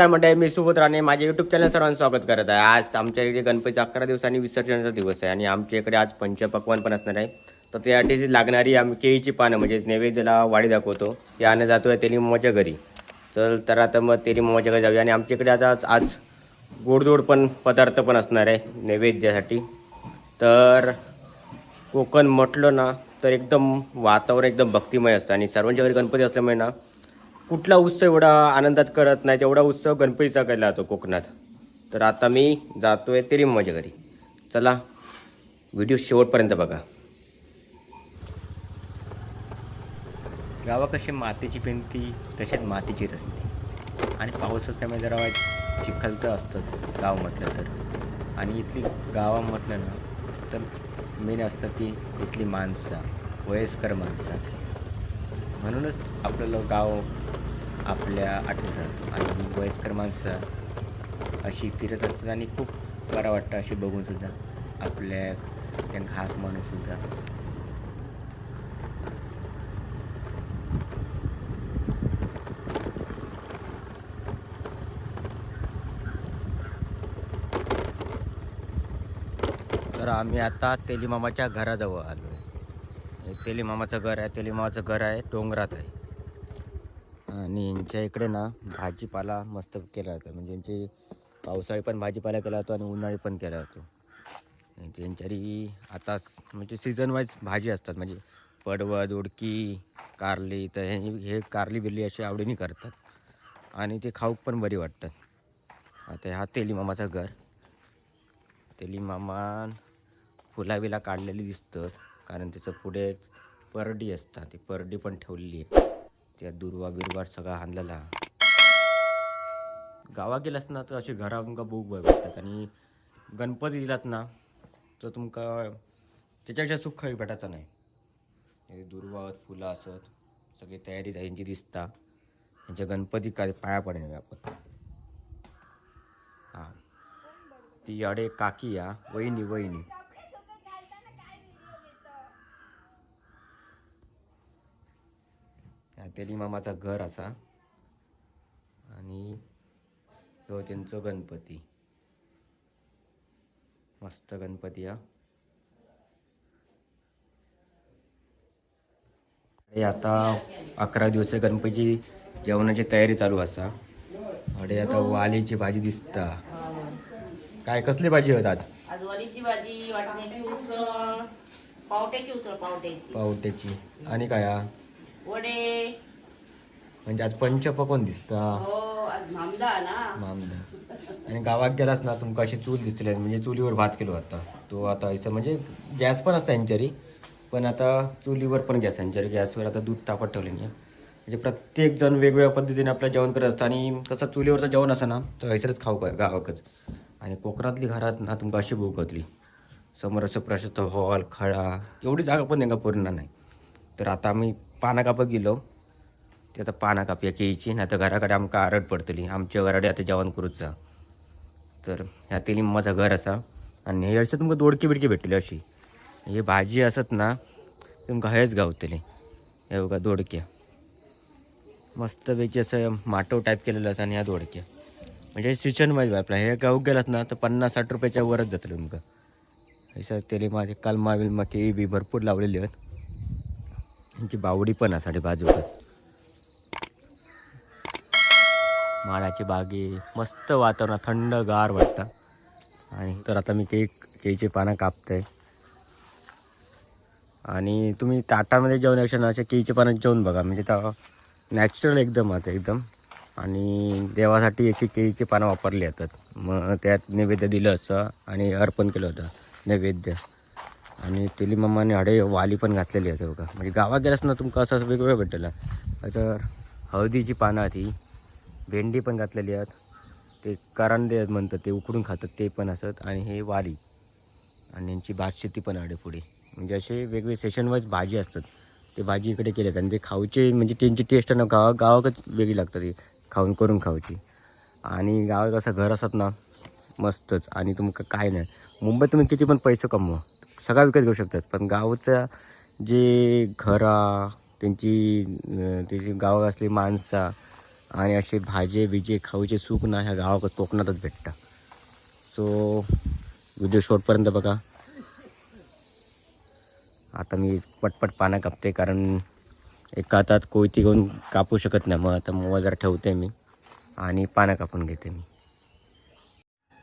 नमस्कार मंडळी मी सुबोध राणे. माझ्या युट्यूब चॅनल सर्वांचं स्वागत करत आहे. आज आमच्या इकडे गणपतीचा अकरा दिवसांनी विसर्जनाचा दिवस आहे आणि आमच्या इकडे आज पंचपक्वान पण असणार आहे. तर त्यासाठी लागणारी आम्ही केळीची पानं म्हणजे नैवेद्याला वाडी दाखवतो. ते आणं जातो आहे तेली मामाच्या घरी. चल तर आता मग तेली मामाच्या घरी जाऊया आणि आमच्या इकडे आता आज- आज गोडधोड पण पदार्थ पण असणार आहे नैवेद्यासाठी. तर कोकण म्हटलं ना तर एकदम वातावरण एकदम भक्तिमय असतं आणि सर्वांच्या घरी गणपती असल्यामुळे ना कुठला उत्सव एवढा आनंदात करत नाही तेवढा उत्सव गणपतीचा केला जातो कोकणात. तर आता मी जातो आहे तरी माझ्या घरी. चला व्हिडिओ शेवटपर्यंत बघा. गावा कशी मातीची भिंती तसेच मातीची रस्ते. आणि पाऊस असल्यामुळे जरा चिखल तर असतंच गाव म्हटलं तर. आणि इथली गावा म्हटलं ना तर मेन असतं ती इथली माणसं वयस्कर माणसं. म्हणूनच आपल्याला गाव आपल्या आठवत राहतो. आणि ही वयस्कर माणसं अशी फिरत असतात आणि खूप बरं वाटतं अशी बघून सुद्धा. आपल्या त्यांना हात मानून सुद्धा. तर आम्ही आता तेलीमामाच्या घराजवळ आलो आहे. तेलीमामाचं घर आहे. तेलीमामाचं घर आहे. डोंगरात आहे. आणि यांच्या इकडे ना भाजीपाला मस्त केला जातो. म्हणजे यांचे पावसाळी पण भाजीपाला केला जातो आणि उन्हाळी पण केला जातो. म्हणजे त्यांच्यारी आता म्हणजे सीझन वाईज भाजी असतात. म्हणजे पडवद उडकी कारली तर हे हे कारली बिरली अशी आवडीने करतात. आणि ते खाऊक पण बरी वाटतात. आता हा तेली मामाचं घर. तेली मामा फुलाबीला काढलेली दिसतात. कारण त्याचं पुढे परडी असतात. ती परडी पण ठेवलेली आहे त्या दुर्वा बिरवा सगळा आणलेला गावा गेलास ना तर असे घरा तुमका बूक बय भेटतात आणि गणपती दिलात ना तर तुमका त्याच्यापेक्षा सुख काही भेटायचं नाही. दुर्वात दुर्वा फुलं असत सगळी तयारी त्यांची दिसता. त्यांच्या गणपती काय पाया पडणे आपण. हां. ती अडे काकी या वहिनी वहिनी. तेली मामाचा घर असा. आणि ह्यो त्यांचो गणपती. मस्त गणपती हा. आता अकरा दिवस गणपतीची जेवणाची तयारी चालू असा. अडे आता वालीची भाजी दिसता. काय कसली भाजी होत आज? आज भाजी वाटण्याची उसळ पावट्याची उसळ पावट्याची. पावट्याची. आणि काय हा? वडे. म्हणजे आज पंचपक्वान दिसता. हो आज मामदा आणि गावात गेलास ना तुमका अशी चूल दिसतली म्हणजे चुलीवर भात केलो आता. तो आता असं म्हणजे गॅस पण असता यांच्यारी पण आता चुलीवर पण गॅस यांच्यारी. गॅसवर आता दूध तापत ठेवले नाही म्हणजे प्रत्येक जण वेगवेगळ्या पद्धतीने आपलं जेवण करत असतं आणि कसं चुलीवरचं जेवण असं ना तर हैसरच खाऊ काय गावाकच. आणि कोकणातली घरात ना तुमका अशी भूक होतली समोर असं प्रशस्त हॉल खळा एवढी जागा पण त्यांना पूर्ण नाही. तर आता आम्ही पानां कापत गेलो. ते आता पानां कापया केळीची नाही तर घराकडे आमकां आरड पडतली. आमच्या घराडे आता जेवण करूचा. तर ह्या तेली माझं घर असा. आणि हे असं तुमकां दोडकी बिडकी भेटली अशी. हे भाजी असत ना तुमकां हेच गावतली. हे बघा दोडक्या. मस्तपैकी असं माटो टाईप केलेलं असं आणि ह्या दोडक्या. म्हणजे सिचन वाईज आपला. हे गावक गेलात ना तर पन्नास साठ रुपयाच्या वरच जातलं तुमकां. असं तेली माझे कालमा बिलमा केळी बी भरपूर लावलेली आहेत. त्यांची बावडी पण आहे बाजूला माळाची बागे मस्त वातावरण थंड गार वाटतं. आणि तर आता मी केक केळीची पानं कापतंय. आणि तुम्ही ताटामध्ये जेवण ना अशा केळीची पानं जेवून बघा. म्हणजे तर नॅचरल एकदम आता एकदम. आणि देवासाठी याची केळीची पानं वापरली जातात. मग त्यात नैवेद्य दिलं असतं आणि अर्पण केलं होतं. नैवेद्य. आणि तेली मम्माने हडे वाली पण घातलेली आहे बघा. म्हणजे गावात गेलास ना तुमका असं वेगवेगळं भेटलं. तर हळदीची पानं ती भेंडी पण घातलेली आहेत. ते करांदे म्हणतात ते उकडून खातात ते पण असत आणि हे वाली. आणि यांची भातशेती पण आडे पुढे. म्हणजे असे वेगवेगळे सेशनवाईज भाजी असतात. ते भाजी इकडे केले आणि ते खाऊचे म्हणजे त्यांची टेस्ट ना गावा गावाकच वेगळी लागतात ती खाऊन करून खाऊची. आणि गावात असं घर असत ना मस्तच. आणि तुमका काय नाही. मुंबईत तुम्ही किती पण पैसे कमवा. सगळा विकत घेऊ शकतात. पण गावचं जे घरा त्यांची त्याची गावात असली माणसं आणि असे भाजे बिजे खाऊचे सुख ना ह्या गावाकडे कोकणातच भेटतं सो व्हिडिओ शॉर्टपर्यंत बघा. आता मी पटपट पानं कापते कारण एका हातात कोयती घेऊन कापू शकत नाही. मग आता मोबाईल जरा ठेवते मी आणि पानं कापून घेते मी.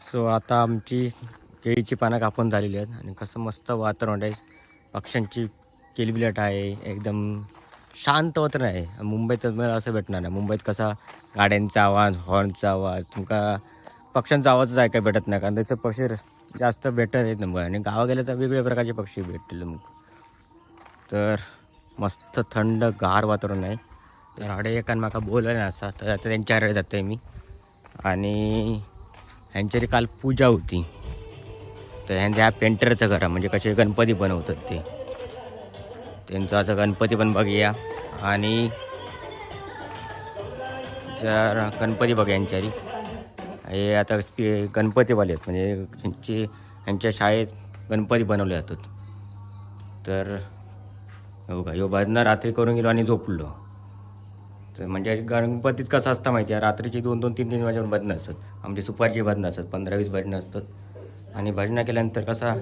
सो आता आमची केळीची पानं कापून झालेली आहेत आणि कसं मस्त वातावरण आहे. पक्ष्यांची किलबिलट आहे. एकदम शांत वातावरण आहे. मुंबईत मला असं भेटणार नाही. मुंबईत कसा गाड्यांचा आवाज हॉर्नचा आवाज तुमका पक्ष्यांचा आवाजच ऐकायला भेटत नाही. कारण त्याचं पक्षी जास्त भेटत येत नाही आणि गावा गेलं तर वेगवेगळ्या प्रकारचे पक्षी भेटतील मग तर मस्त थंड गार वातावरण आहे. तर हडे एकान म्हाका बोलले असा. तर आता त्यांच्याकडे आहे मी. आणि ह्यांच्यारी काल पूजा होती. तर ह्यांचं ह्या पेंटरचं घर म्हणजे कसे गणपती बनवतात ते. त्यांचं आता गणपती पण बघूया. आणि जर गणपती बघा यांच्यारी हे आता स्पी गणपतीवाले आहेत. म्हणजे त्यांची यांच्या शाळेत गणपती बनवले जातात. तर हो का ह्यो भजनं रात्री करून गेलो आणि झोपलो. तर म्हणजे गणपतीत कसं असतं माहिती आहे? रात्रीची दोन दोन तीन तीन वाजेवर भजनं असतात. आमची सुपारची भजनं असतात. पंधरा वीस भजनं असतात. आणि भजनं केल्यानंतर कसा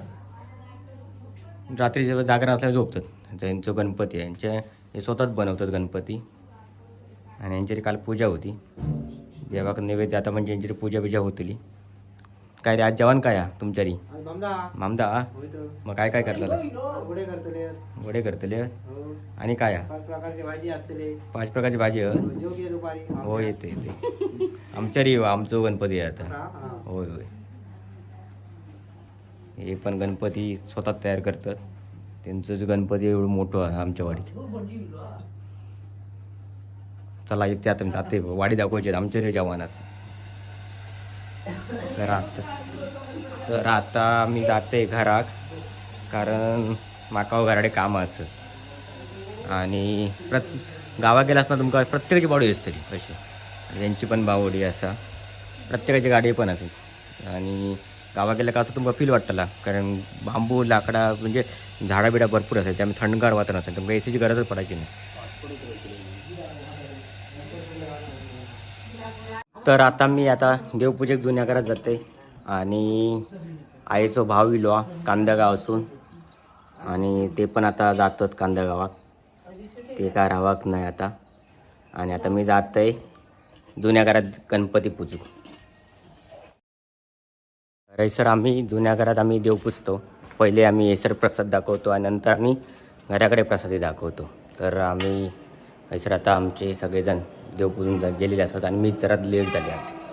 रात्री जेव्हा जागरण असल्यावर झोपतात. त्यांचं गणपती आहे. यांचे हे स्वतःच बनवतात गणपती. आणि यांच्यारी काल पूजा होती. देवा नैवेद्य आता म्हणजे यांच्यारी पूजा बिजा होतली. काय रे आज जेवण काय आहे तुमच्यारी? आज मामदा. तर. मग काय काय करताल पुढे करतले. वडे करतले? हो. आणि काय? पाच प्रकारची भाजी दुपारी हो येते येते. आमच्यारी आमचं गणपती आहे आता. हा. होय होय. हे पण गणपती स्वतः तयार करतात. त्यांचं गणपती एवढं मोठं आहे आमच्या वाडीत. चला येते आता मी जाते. वाडी दाखवायची आहे, आमच्या रे जवानास तर आता तर आता मी जाते घराक कारण माका घराडे काम असत आणि प्रत गावा गेला असताना तुमका प्रत्येकाची बावडी असतली अशी. त्यांची पण बावडी असा. प्रत्येकाची गाडी पण असेल आणि गावा गेल्या का असं तुम्हाला फील वाटतला? कारण बांबू लाकडा म्हणजे झाडा बिडा भरपूर असायचे त्यामुळे थंडगार वातावरण असेल तुमका एसीची गरजच पडायची नाही. तर आता मी आता देवपूजेक जुन्या घरात जाते. आणि आईचो भाव इलो कांदा असून आणि ते पण आता जातात कांदागावात. ते काय रावाक नाही आता. आणि आता मी जात आहे जुन्या घरात गणपती पूजू रैसर आम्ही जुन्या घरात आम्ही देव पुजतो. पहिले आम्ही येसर प्रसाद दाखवतो आणि नंतर आम्ही घराकडे प्रसादी दाखवतो. तर आम्ही हैसर आता आमचे सगळेजण देव पुजून जा- गेलेले असतात आणि मी जरा लेट झाले आज.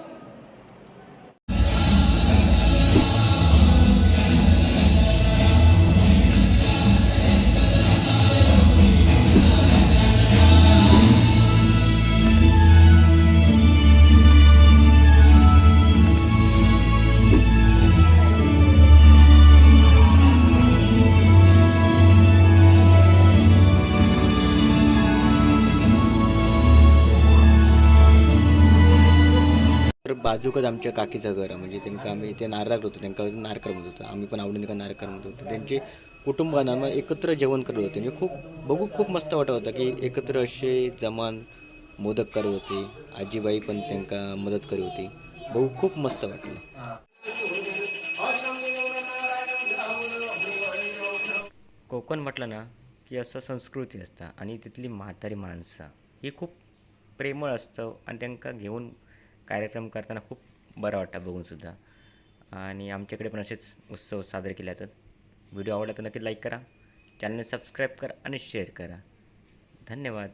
बाजूकच आमच्या काकीचं घर म्हणजे त्यांना आम्ही ते नारळ होतो त्यांना नारकर म्हणत होतो. आम्ही पण आवडीने का नारकर म्हणत होतो. त्यांचे कुटुंबांना मग एकत्र जेवण करत होते. म्हणजे खूप बघू खूप मस्त वाटत होतं की एकत्र असे जमान मोदक करत होते. आजीबाई पण त्यांना मदत करत होती. बघू खूप मस्त वाटलं. कोकण म्हटलं ना की असं संस्कृती असतं आणि तिथली म्हातारी माणसं ही खूप प्रेमळ असतं आणि त्यांना घेऊन कार्यक्रम करताना खूप बरं वाटतं बघूनसुद्धा आणि आमच्याकडे पण असेच उत्सव साजरे केले जातात. व्हिडिओ आवडला तर नक्की लाईक करा. चॅनल सबस्क्राईब करा आणि शेअर करा. धन्यवाद.